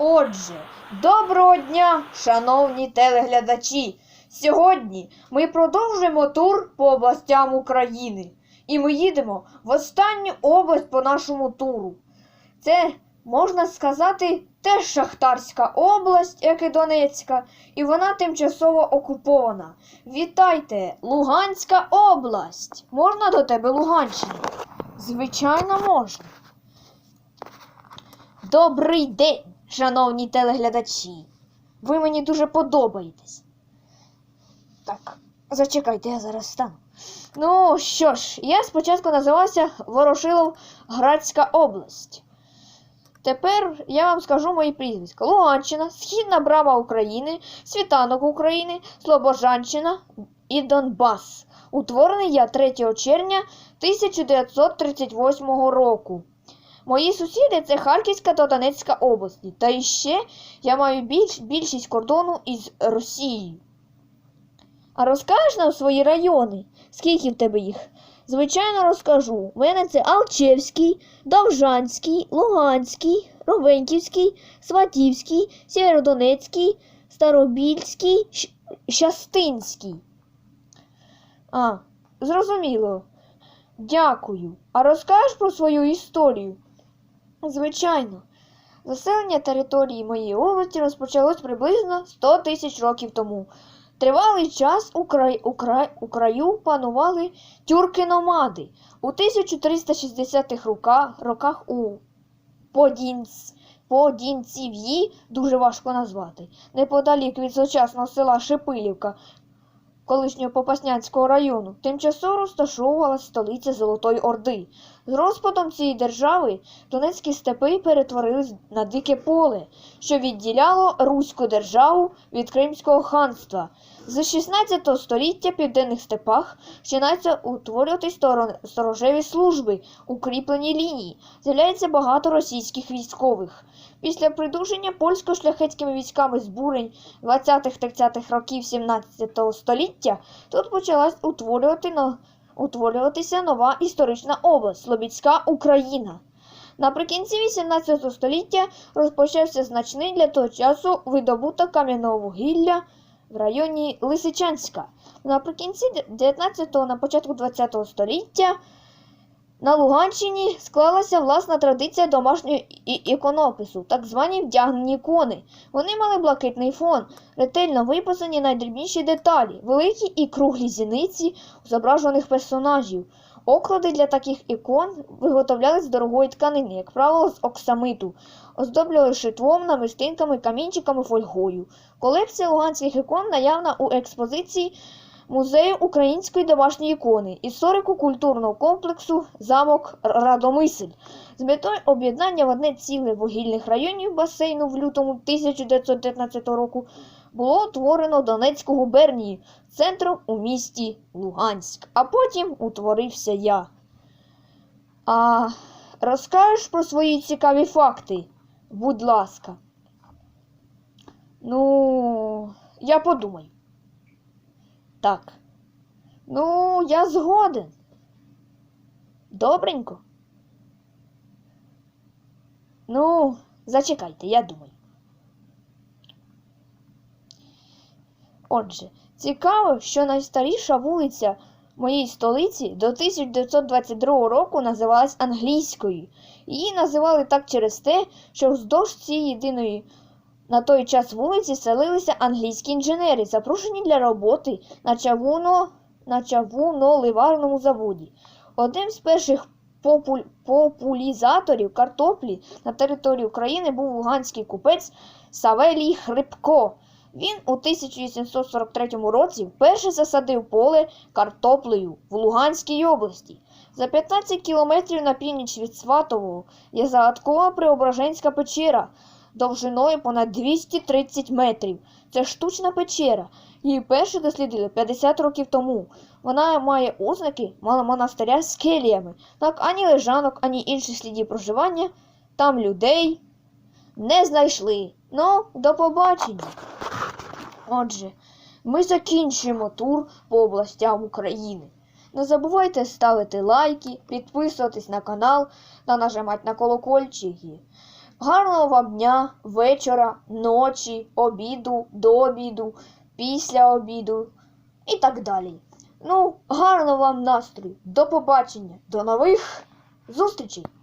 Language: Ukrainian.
Отже, доброго дня, шановні телеглядачі! Сьогодні ми продовжуємо тур по областям України. І ми їдемо в останню область по нашому туру. Це, можна сказати, теж Шахтарська область, як і Донецька, і вона тимчасово окупована. Вітайте, Луганська область! Можна до тебе Луганщина? Звичайно, можна. Добрий день, шановні телеглядачі. Ви мені дуже подобаєтесь. Так, зачекайте, я зараз стану. Ну що ж, я спочатку називався Ворошилов Градська область. Тепер я вам скажу мої прізвиська. Луганщина, Східна Брама України, Світанок України, Слобожанщина і Донбас. Утворений я 3 червня 1938 року. Мої сусіди це Харківська та Донецька області. Та іще я маю більш, більшість кордону із Росією. А розкажеш нам свої райони? Скільки в тебе їх? Звичайно, розкажу. У мене це Алчевський, Довжанський, Луганський, Ровеньківський, Сватівський, Сєвєродонецький, Старобільський, Щастинський. А, зрозуміло. Дякую. А розкажеш про свою історію? Звичайно. Заселення території моєї області розпочалось приблизно 100 тисяч років тому. Тривалий час у, край, у, край, у краю панували тюрки-номади. У 1360-х роках, роках у Подінц, Подінців'ї, дуже важко назвати, неподалік від сучасного села Шепилівка, колишнього Попаснянського району, тимчасово розташовувалася столиця Золотої Орди. З розпадом цієї держави Донецькі степи перетворились на дике поле, що відділяло Руську державу від Кримського ханства. З 16 століття в південних степах починаються утворюватись сторожеві служби, укріплені лінії. З'являється багато російських військових. Після придушення польсько-шляхетськими військами збурень 20-30-х років 17 століття тут почалась утворювати но- утворюватися нова історична область Слобідська Україна. Наприкінці 18 століття розпочався значний для того часу видобуток кам'яного вугілля в районі Лисичанська. Наприкінці 19-го, на початку 20-го століття на Луганщині склалася власна традиція домашнього іконопису, так звані вдягнені ікони. Вони мали блакитний фон, ретельно виписані найдрібніші деталі, великі і круглі зіниці зображених персонажів. Оклади для таких ікон виготовляли з дорогої тканини, як правило, з оксамиту, оздоблювали шитвом, намистинками, камінчиками, фольгою. Колекція луганських ікон наявна у експозиції Музею української домашньої ікони, історико-культурного комплексу Замок Радомисль з метою об'єднання в одне ціле вугільних районів басейну в лютому 1919 року було утворено Донецьку губернію центром у місті Луганськ. А потім утворився я. А розкажеш про свої цікаві факти? Будь ласка. Ну, я подумаю. Так. Ну, я згоден. Добренько. Ну, зачекайте, я думаю. Отже, цікаво, що найстаріша вулиця моєї столиці до 1922 року називалась англійською. Її називали так через те, що вздовж цієї єдиної на той час вулиці селилися англійські інженери, запрошені для роботи на чавуно, на чавуно-ливарному заводі. Одним з перших популь, популізаторів картоплі на території України був луганський купець Савелій Хрипко. Він у 1843 році вперше засадив поле картоплею в Луганській області. За 15 кілометрів на північ від Сватового є загадкова Преображенська печера довжиною понад 230 метрів. Це штучна печера. Її перше дослідили 50 років тому. Вона має ознаки монастиря з келіями. Так ані лежанок, ані інших слідів проживання там людей не знайшли. Ну, до побачення. Отже, ми закінчуємо тур по областям України. Не забувайте ставити лайки, підписуватись на канал та нажимати на колокольчики. Гарного вам дня, вечора, ночі, обіду, до обіду, після обіду і так далі. Ну, гарного вам настрою. До побачення, до нових зустрічей!